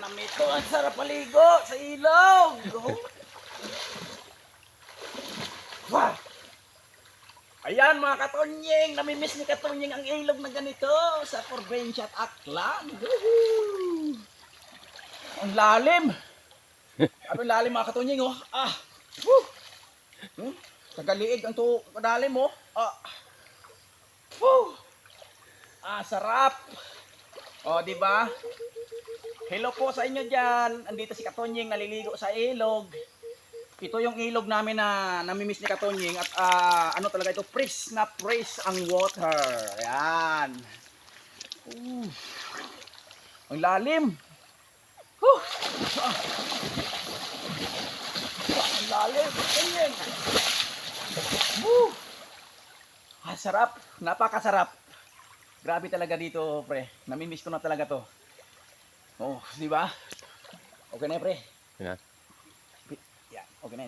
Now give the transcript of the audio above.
Namito, ang sarap paligo sa ilog. Wah! Ayan mga katonyeng, namimiss ni katonyeng ang ilog na ganito sa probinsya at Aklan. Woohoo! Ang lalim. Ano lalim mga katonyeng oh. Ah. Woo! Hmm? Tagaliig ang to kadalim oh. Ah. Woo! Ah, sarap. Oh, di ba? Hello po sa inyo diyan. Andito si Katonyeng naliligo sa ilog. Ito yung ilog namin na namimiss ni Katonyeng at ah, ano talaga ito, fresh na fresh ang water. Ayan. Ooh. Ang lalim. Huh. Ah. Ang lalim. Katonyeng. Woo. Ah, sarap. Napakasarap. Grabe talaga dito, pre. Namimiss ko na talaga to. Oh, di ba? Okay na, pre. Yan. Yeah, okay na.